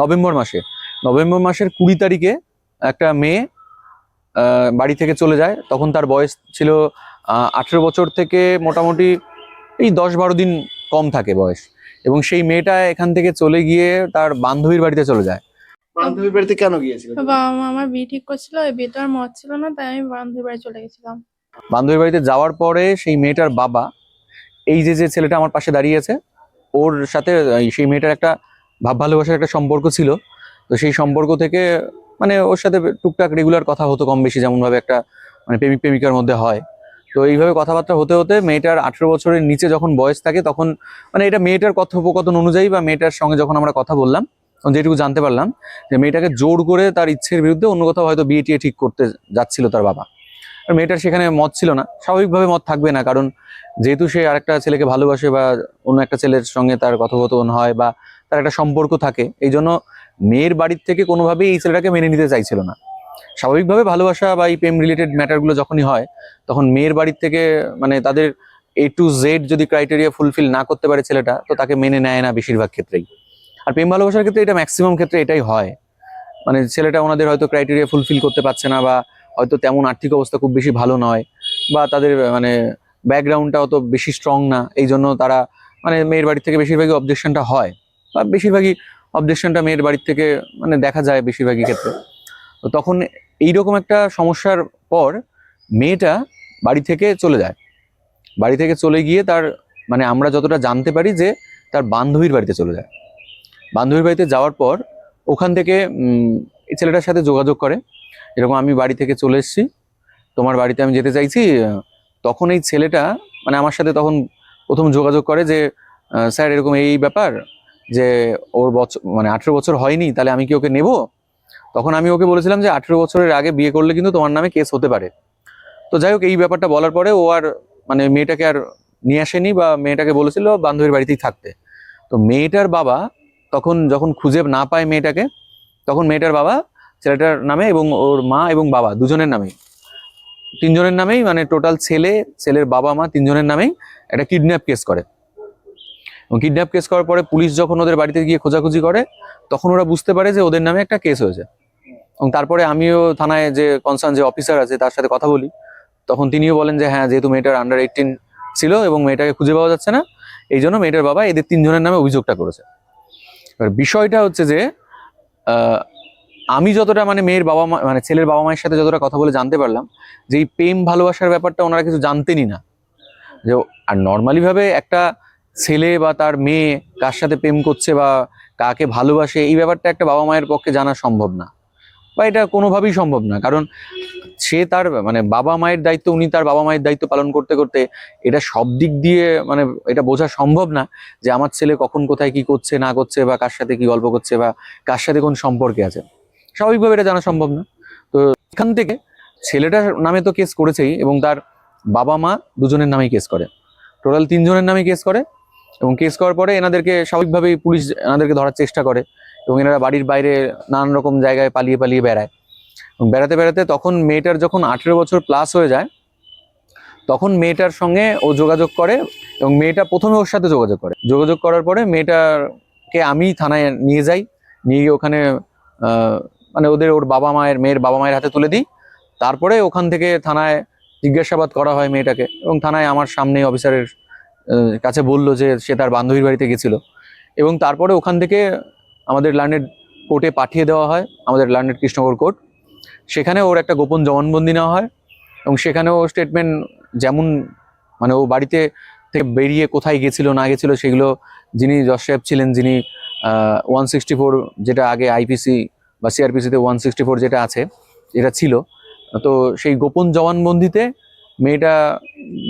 November মাসে। November মাসের কুড়ি তারিখে একটা মেয়ে আহ, বাড়ি থেকে চলে যায়। তখন তার বয়স ছিল আঠেরো বছর থেকে মোটামুটি এই দশ বারো দিন কম থাকে বয়স। এবং সেই মেয়েটা এখান থেকে চলে গিয়ে তার বান্ধবীর বাড়িতে চলে যায়। বান্ধবীর বাড়িতে কেন গিয়েছিল? বাবা মা আমার বিয়ে ঠিক করছিল এই বিয়ে তো আর মত ছিল না তাই আমি বান্ধবীর বাড়ি চলে গেছিলাম। বান্ধবীর বাড়িতে যাওয়ার পরে সেই মেয়েটার বাবা এই যে যে ছেলেটা আমার পাশে দাঁড়িয়ে আছে ওর সাথে সেই মেয়েটার একটা ভাব ভালোবাসার একটা সম্পর্ক ছিল। তো সেই সম্পর্ক থেকে মানে ওর সাথে টুকটাক রেগুলার কথা হতো কম বেশি যেমনভাবে একটা মানে প্রেমিক প্রেমিকার মধ্যে হয়। তো এইভাবে কথাবার্তা হতে হতে মেয়েটার আঠেরো বছরের নিচে যখন বয়স থাকে তখন মানে এটা মেয়েটার কথোপকথন অনুযায়ী বা মেয়েটার সঙ্গে যখন আমরা কথা বললাম, তখন যেটুকু জানতে পারলাম যে মেয়েটাকে জোর করে তার ইচ্ছের বিরুদ্ধে অন্য কোথাও হয়তো বিয়ে টিয়ে ঠিক করতে যাচ্ছিল তার বাবা। আর মেয়েটার সেখানে মত ছিল না। স্বাভাবিকভাবে মত থাকবে না, কারণ যেহেতু সে আরেকটা ছেলেকে ভালোবাসে বা অন্য একটা ছেলের সঙ্গে তার কথোপকথন হয় বা তার একটা সম্পর্ক থাকে। এই জন্য মেয়ের বাড়ির থেকে কোনোভাবেই এই ছেলেটাকে মেনে নিতে চাইছিল না। স্বাভাবিকভাবে ভালোবাসা বা এই প্রেম রিলেটেড ম্যাটারগুলো যখনই হয়, তখন মেয়ের বাড়ির থেকে মানে তাদের এ টু জেড যদি ক্রাইটেরিয়া ফুলফিল না করতে পারে ছেলেটা, তো তাকে মেনে নেয় না বেশিরভাগ ক্ষেত্রেই। আর প্রেম ভালোবাসার ক্ষেত্রে এটা ম্যাক্সিমাম ক্ষেত্রে এটাই হয়। মানে ছেলেটা ওনাদের হয়তো ক্রাইটেরিয়া ফুলফিল করতে পারছে না বা হয়তো তেমন আর্থিক অবস্থা খুব বেশি ভালো নয় বা তাদের মানে ব্যাকগ্রাউন্ডটা অত বেশি স্ট্রং না। এই জন্য তারা মানে মেয়ের বাড়ি থেকে বেশিরভাগই অবজেকশনটা হয়। বা বেশিরভাগই অবজেকশনটা মেয়ের বাড়ির থেকে মানে দেখা যায় বেশিরভাগই ক্ষেত্রে। তো তখন এইরকম একটা সমস্যার পর মেয়েটা বাড়ি থেকে চলে যায়। বাড়ি থেকে চলে গিয়ে তার মানে আমরা যতটা জানতে পারি যে তার বান্ধবীর বাড়িতে চলে যায়। বান্ধবীর বাড়িতে যাওয়ার পর ওখান থেকে এই ছেলেটার সাথে যোগাযোগ করে এরকম আমি বাড়ি থেকে চলে এসেছি, তোমার বাড়িতে আমি যেতে চাইছি, তখন এই ছেলেটা মানে আমার সাথে তখন প্রথম যোগাযোগ করে যে স্যার এরকম এই ব্যাপার যে ওর বছর মানে আঠেরো বছর হয়নি, তাহলে আমি কি ওকে নেব? তখন আমি ওকে বলেছিলাম যে আঠেরো বছরের আগে বিয়ে করলে কিন্তু তোমার নামে কেস হতে পারে। তো যাই হোক, এই ব্যাপারটা বলার পরে ও আর মানে মেয়েটাকে আর নিয়ে আসেনি বা মেয়েটাকে বলেছিল বান্ধবীর বাড়িতেই থাকতে। তো মেয়েটার বাবা তখন যখন খুঁজে না পায় মেয়েটাকে, তখন মেয়েটার বাবা ছেলেটার নামে এবং ওর মা এবং বাবা দুজনের নামেই। তিনজনের নামেই মানে টোটাল ছেলে, ছেলের বাবা মা তিনজনের নামেই একটা কিডন্যাপ কেস করে। এবং কিডন্যাপ কেস করার পরে পুলিশ যখন ওদের বাড়িতে গিয়ে খোঁজাখুঁজি করে, তখন ওরা বুঝতে পারে যে ওদের নামে একটা কেস হয়েছে। এবং তারপরে আমিও থানায় যে কনসার্ন যে অফিসার আছে, তার সাথে কথা বলি। তখন তিনিও বলেন যে হ্যাঁ যেহেতু মেয়েটার আন্ডার এইটিন ছিল এবং মেয়েটাকে খুঁজে পাওয়া যাচ্ছে না, এই জন্য মেয়েটার বাবা এদের তিনজনের নামে অভিযোগটা করেছে। এবার বিষয়টা হচ্ছে যে আমি যতটা মানে মেয়ের বাবা মা মানে ছেলের বাবা মায়ের সাথে যতটা কথা বলে জানতে পারলাম, যে এই প্রেম ভালোবাসার ব্যাপারটা ওনারা কিছু জানতেনই না। যে, আর নর্মালিভাবে একটা ছেলে বা তার মেয়ে কার সাথে প্রেম করছে বা কাকে ভালোবাসে, এই ব্যাপারটা একটা বাবা মায়ের পক্ষে জানা সম্ভব না। বা এটা কোনোভাবেই সম্ভব না। কারণ সে তার মানে বাবা মায়ের দায়িত্ব, উনি তার বাবা মায়ের দায়িত্ব পালন করতে করতে এটা সব দিক দিয়ে মানে এটা বোঝা সম্ভব না যে আমার ছেলে কখন কোথায় কি করছে, না করছে বা কার সাথে কি গল্প করছে বা কার সাথে কোন সম্পর্কে আছে। স্বাভাবিকভাবে এটা জানা সম্ভব না। তো এখান থেকে ছেলেটার নামে তো কেস করেছেই এবং তার বাবা মা দুজনের নামেই কেস করে। টোটাল তিনজনের নামে কেস করে। এবং কেস করার পরে এনাদেরকে স্বাভাবিকভাবেই পুলিশ এনাদেরকে ধরার চেষ্টা করে এবং এনারা বাড়ির বাইরে নানান রকম জায়গায় পালিয়ে পালিয়ে বেড়ায়। এবং বেড়াতে বেড়াতে তখন মেয়েটার যখন আঠেরো বছর প্লাস হয়ে যায়, তখন মেয়েটার সঙ্গে ও যোগাযোগ করে এবং মেয়েটা প্রথমে ওর সাথে যোগাযোগ করে। যোগাযোগ করার পরে মেয়েটাকে আমি থানায় নিয়ে যাই, নিয়ে গিয়ে ওখানে মানে ওদের ওর বাবা মায়ের, মেয়ের বাবা মায়ের হাতে তুলে দিই। তারপরে ওখান থেকে থানায় জিজ্ঞাসাবাদ করা হয় মেয়েটাকে এবং থানায় আমার সামনে অফিসারের কাছে বলল যে সে তার বান্ধবীর বাড়িতে গেছিল। এবং তারপরে ওখান থেকে আমাদের লার্নেড কোর্টে পাঠিয়ে দেওয়া হয়, আমাদের লার্নেড কৃষ্ণগড় কোর্ট। সেখানে ওর একটা গোপন জবানবন্দি নেওয়া হয় এবং সেখানেও স্টেটমেন্ট যেমন মানে ও বাড়িতে থেকে বেরিয়ে কোথায় গেছিল, না গেছিল, সেগুলো যিনি জজ সাহেব ছিলেন, যিনি ওয়ান সিক্সটি ফোর যেটা আগে আইপিসি বা সিআরপিসিতে ওয়ান সিক্সটি ফোর যেটা আছে, যেটা ছিল। তো সেই গোপন জবানবন্দিতে মেয়েটা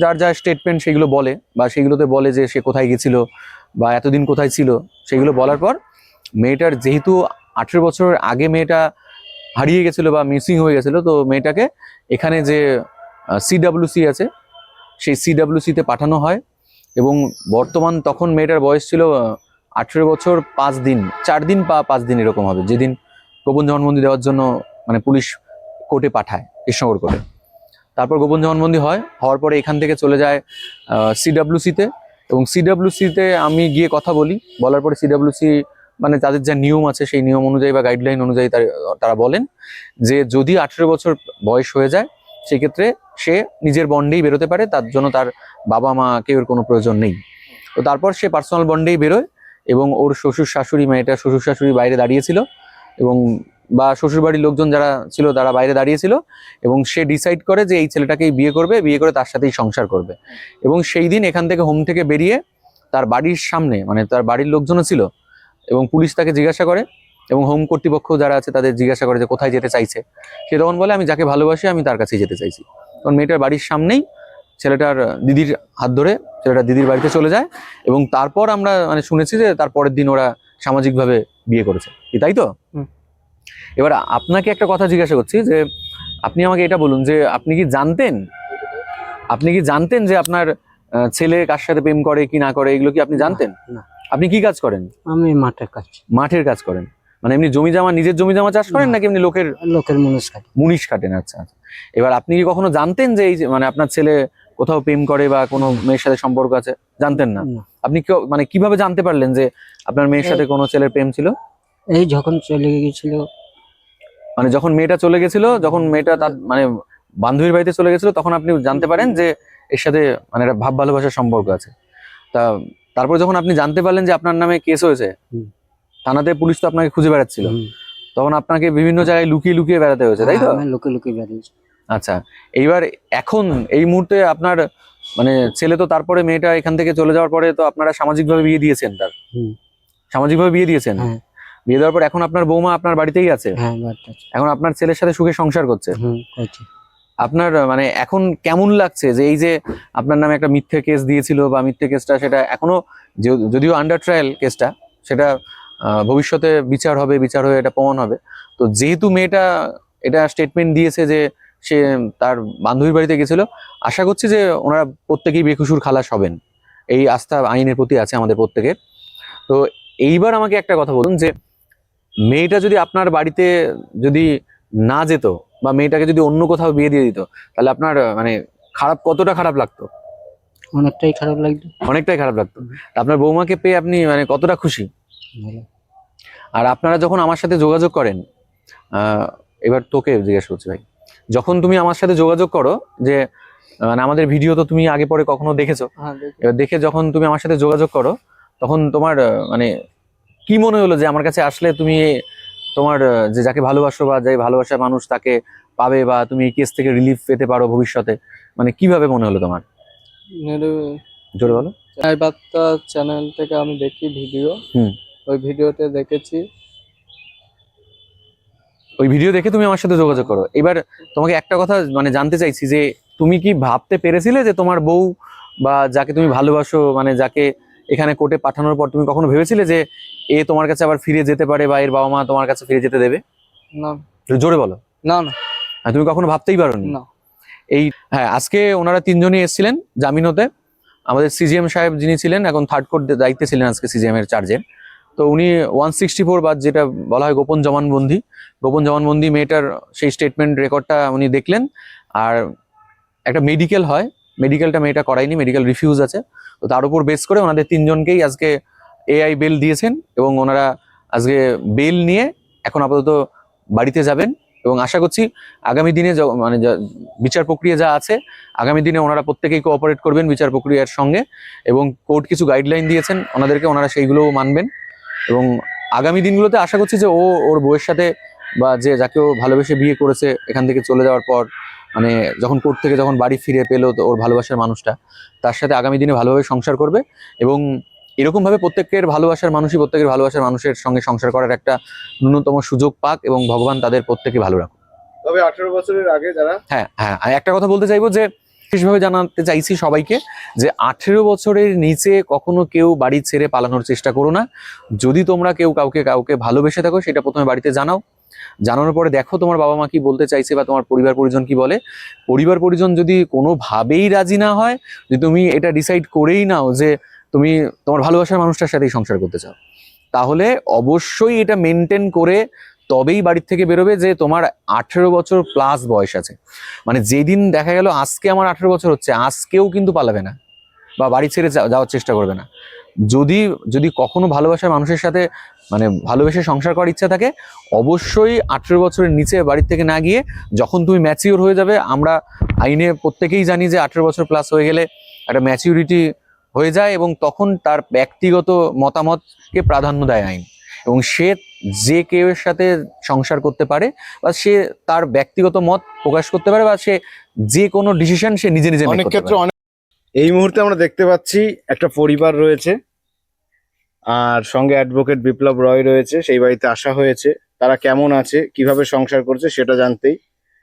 যার যা স্টেটমেন্ট সেগুলো বলে বা সেগুলোতে বলে যে সে কোথায় গেছিল বা এতদিন কোথায় ছিল, সেগুলো বলার পর মেয়েটার যেহেতু আঠেরো বছর আগে মেয়েটা হারিয়ে গেছিল বা মিসিং হয়ে গেছিল, তো মেয়েটাকে এখানে যে সিডাব্লিউসি আছে, সেই সিডাব্লিউসিতে পাঠানো হয় এবং বর্তমান তখন মেয়েটার বয়স ছিল আঠেরো বছর পাঁচ দিন, চার দিন বা পাঁচ দিন এরকম হবে, যেদিন গোপন জবানবন্দি দেওয়ার জন্য মানে পুলিশ কোর্টে পাঠায় কৃষ্ণগড় কোর্টে। তারপর গোপন জবানবন্দি হয়, হওয়ার পরে এখান থেকে চলে যায় সিডাব্লিউসিতে এবং সিডাব্লিউসিতে আমি গিয়ে কথা বলি, বলার পরে সিডাব্লিউসি মানে তাদের যা নিয়ম আছে সেই নিয়ম অনুযায়ী বা গাইডলাইন অনুযায়ী তারা বলেন যে যদি আঠেরো বছর বয়স হয়ে যায়, সেক্ষেত্রে সে নিজের বন্ডেই বেরোতে পারে, তার জন্য তার বাবা মা কেউ কোনো প্রয়োজন নেই। তো তারপর সে পার্সোনাল বন্ডেই বেরোয় এবং ওর শ্বশুর শাশুড়ি, মেয়েটা শ্বশুর শাশুড়ি বাইরে দাঁড়িয়েছিল এবং বা শ্বশুরবাড়ির লোকজন যারা ছিল, তারা বাইরে দাঁড়িয়েছিল এবং সে ডিসাইড করে যে এই ছেলেটাকেই বিয়ে করবে, বিয়ে করে তার সাথেই সংসার করবে। এবং সেই দিন এখান থেকে হোম থেকে বেরিয়ে তার বাড়ির সামনে মানে তার বাড়ির লোকজনও ছিল এবং পুলিশ তাকে জিজ্ঞাসা করে এবং হোম কর্তৃপক্ষ যারা আছে তাদের জিজ্ঞাসা করে যে কোথায় যেতে চাইছে। সে তখন বলে, আমি যাকে ভালোবাসি, আমি তার কাছেই যেতে চাইছি। তখন মেয়েটার বাড়ির সামনেই ছেলেটার দিদির হাত ধরে ছেলেটা দিদির বাড়িতে চলে যায় এবং তারপর আমরা মানে শুনেছি যে তার পরের দিন ওরা সামাজিকভাবে বিয়ে করেছে। তাই তো। এবার আপনাকে একটা কথা জিজ্ঞাসা করছি যে আপনি আমাকে এটা বলুন যে আপনি কি জানতেন? আপনি কি জানতেন যে আপনার ছেলে কার সাথে প্রেম করে কি না করে এগুলো কি আপনি জানতেন? আপনি কি কাজ করেন? আমি মাঠে কাজ মাঠের কাজ করেন। মানে এমনি জমি জামা নিজের জমি জামা চাষ করেন নাকি এমনি লোকের লোকের মুনিশ কাটে? মুনিশ কাটেন? আচ্ছা আচ্ছা। এবার আপনি কি কখনো জানতেন যে এই যে মানে আপনার ছেলে কোথাও প্রেম করে বা কোনো মেয়ের সাথে সম্পর্ক আছে? জানতেন না। আপনি কি মানে কীভাবে জানতে পারলেন যে আপনার মেয়ের সাথে কোনো ছেলের প্রেম ছিল? এই যখন চলে গেছিল মানে যখন মেয়েটা চলে গেছিল যখন মেয়েটা তার মানে বান্ধবীর বাড়িতে চলে গেছিল তখন আপনি জানতে পারেন যে এর সাথে মানে একটা ভাব ভালোবাসার সম্পর্ক আছে। তা তারপর যখন আপনি জানতে পারলেন যে আপনার নামে কেস হয়েছে থানাতে পুলিশ তো আপনাকে খুঁজে বেড়াচ্ছিল। তখন আপনাকে বিভিন্ন জায়গায় লুকিয়ে লুকিয়ে বেড়াতে হয়েছে তাই তো? লুকিয়ে লুকিয়ে লোকে লোকে আচ্ছা এইবার এখন এই মুহূর্তে আপনার মানে ছেলে তো তারপরে মেয়েটা এখান থেকে চলে যাওয়ার পরে তো আপনারা সামাজিকভাবে বিয়ে দিয়েছেন তার? সামাজিকভাবে বিয়ে দিয়েছেন? হ্যাঁ। বিয়ে দেওয়ার পর এখন আপনার বৌমা আপনার বাড়িতেই আছে? হ্যাঁ। এখন আপনার ছেলের সাথে সুখে সংসার করছে। আপনার মানে এখন কেমন লাগছে যে এই যে আপনার নামে একটা মিথ্যে কেস দিয়েছিল বা মিথ্যে কেসটা সেটা এখনও যদিও আন্ডার ট্রায়াল কেসটা সেটা ভবিষ্যতে বিচার হবে বিচার হয়ে এটা প্রমাণ হবে। তো যেহেতু মেয়েটা এটা স্টেটমেন্ট দিয়েছে যে সে তার বান্ধবীর বাড়িতে গেছিল আশা করছি যে ওনারা প্রত্যেকেই বেকুসুর খালাস হবেন। এই আস্থা আইনের প্রতি আছে আমাদের প্রত্যেকের। তো এইবার আমাকে একটা কথা বলুন যে মেয়েটা যদি আপনার বাড়িতে যদি না যেত বা মেয়েটাকে যদি অন্য কোথাও বিয়ে দিয়ে দিত তাহলে আপনার মানে খারাপ কতটা খারাপ লাগতো? অনেকটাই খারাপ লাগতো। অনেকটাই খারাপ লাগতো। আপনার বৌমাকে পেয়ে আপনি মানে কতটা খুশি? আর আপনারা যখন আমার সাথে যোগাযোগ করেন এবার তোকে জিজ্ঞেস করছি ভাই যখন তুমি আমার সাথে যোগাযোগ করো যে মানে আমাদের ভিডিও তো তুমি আগে পরে কখনো দেখেছ হ্যাঁ এবার দেখে যখন তুমি আমার সাথে যোগাযোগ করো তখন তোমার মানে কি মনে হলো যে আমার কাছে আসলে তুমি তোমার যে যাকে ভালোবাসো বা যে ভালোবাসার মানুষ তাকে পাবে বা তুমি এই কেস থেকে রিলিফ পেতে পারো ভবিষ্যতে? মানে কীভাবে মনে হলো তোমার? জোরে বলো। বার্তা চ্যানেল থেকে আমি দেখি ভিডিও হুম। ওই ভিডিওতে দেখেছি। ওই ভিডিও দেখে তুমি আমার সাথে যোগাযোগ করো। এবার তোমাকে একটা কথা মানে জানতে চাইছি যে তুমি কি ভাবতে পেরেছিলে যে তোমার বউ বা যাকে তুমি ভালোবাসো মানে যাকে এখানে কোর্টে পাঠানোর পর তুমি কখনো ভেবেছিলে যে এ তোমার কাছে আবার ফিরে যেতে পারে বা এর বাবা মা তোমার কাছে ফিরে যেতে দেবে? না। জোরে বলো। না না। আর তুমি কখনো ভাবতেই পারোনি? না। এই হ্যাঁ আজকে ওনারা তিনজনই এসেছিলেন জামিন হতে আমাদের সিজিএম সাহেব যিনি ছিলেন এখন থার্ড কোর্ট দায়িত্বে ছিলেন আজকে সিজিএম এর চার্জের তো উনি ওয়ান সিক্সটি ফোর বা যেটা বলা হয় গোপন জবানবন্দি গোপন জবানবন্দি মেয়েটার সেই স্টেটমেন্ট রেকর্ডটা উনি দেখলেন। আর একটা মেডিকেল হয় মেডিকেলটা মেয়েটা করায়নি মেডিকেল রিফিউজ আছে। তো তার উপর বেস করে ওনাদের তিনজনকেই আজকে এআই বেল দিয়েছেন এবং ওনারা আজকে বেল নিয়ে এখন আপাতত বাড়িতে যাবেন এবং আশা করছি আগামী দিনে মানে বিচার প্রক্রিয়া যা আছে, আগামী দিনে ওনারা প্রত্যেকেই কোঅপারেট করবেন বিচার প্রক্রিয়ার সঙ্গে এবং কোর্ট কিছু গাইডলাইন দিয়েছেন, ওনাদেরকে ওনারা সেইগুলোও মানবেন এবং আগামী দিনগুলোতে আশা করছি যে ও ওর বউয়ের সাথে বা যে যাকে ও ভালোবেসে বিয়ে করেছে এখান থেকে চলে যাওয়ার পর মানে যখন কোর্ট থেকে যখন বাড়ি ফিরে পেল ওর ভালোবাসার মানুষটা তার সাথে আগামী দিনে ভালোভাবে সংসার করবে এবং এরকমভাবে প্রত্যেকের ভালোবাসার মানুষই প্রত্যেকের ভালোবাসার মানুষের সঙ্গে সংসার করার একটা ন্যূনতম সুযোগ পাক এবং ভগবান তাদের প্রত্যেকে ভালো রাখুক। তবে আঠারো বছরের আগে যারা হ্যাঁ হ্যাঁ আর একটা কথা বলতে চাইব যে বিশেষভাবে জানাতে চাইছি সবাইকে যে আঠেরো বছরের নিচে কখনো কেউ বাড়ি ছেড়ে পালানোর চেষ্টা করো না। যদি তোমরা কেউ কাউকে কাউকে ভালোবেসে থাকো সেটা প্রথমে বাড়িতে জানাও। জানানোর পরে দেখো তোমার বাবা মা কি বলতে চাইছে বা তোমার পরিবার পরিজন কি বলে? পরিবার পরিজন যদি কোনোভাবেই রাজি না হয় যে তুমি এটা ডিসাইড করেই নাও যে তুমি তোমার ভালোবাসার মানুষটার সাথেই সংসার করতে চাও, তাহলে অবশ্যই এটা মেনটেন করে তবেই বাড়ির থেকে বেরোবে যে তোমার আঠেরো বছর প্লাস বয়স আছে। মানে যেদিন দেখা গেল আজকে আমার আঠেরো বছর হচ্ছে, আজকেও কিন্তু পালাবে না বা বাড়ি ছেড়ে যাওয়ার চেষ্টা করবে না। যদি যদি কখনো ভালোবাসার মানুষের সাথে মানে ভালোবেসে সংসার করার ইচ্ছা থাকে অবশ্যই আঠেরো বছরের নিচে বাড়ির থেকে না গিয়ে যখন তুমি ম্যাচিওর হয়ে যাবে আমরা আইনে প্রত্যেকেই জানি যে আঠেরো বছর প্লাস হয়ে গেলে একটা ম্যাচিউরিটি হয়ে যায় এবং তখন তার ব্যক্তিগত মতামতকে প্রাধান্য দেয় আইন। এবং সে যে কেউ এর সাথে সংসার করতে পারে বা সে তার ব্যক্তিগত মত প্রকাশ করতে পারে বা সে যে কোনো ডিসিশন সে নিজে নিজে অনেক ক্ষেত্রে এই মুহূর্তে আমরা দেখতে পাচ্ছি একটা পরিবার রয়েছে, আর সঙ্গে অ্যাডভোকেট বিপ্লব রয় রয়েছে, সেই বাড়িতে আসা হয়েছে। তারা কেমন আছে, কীভাবে সংসার করছে, সেটা জানতেই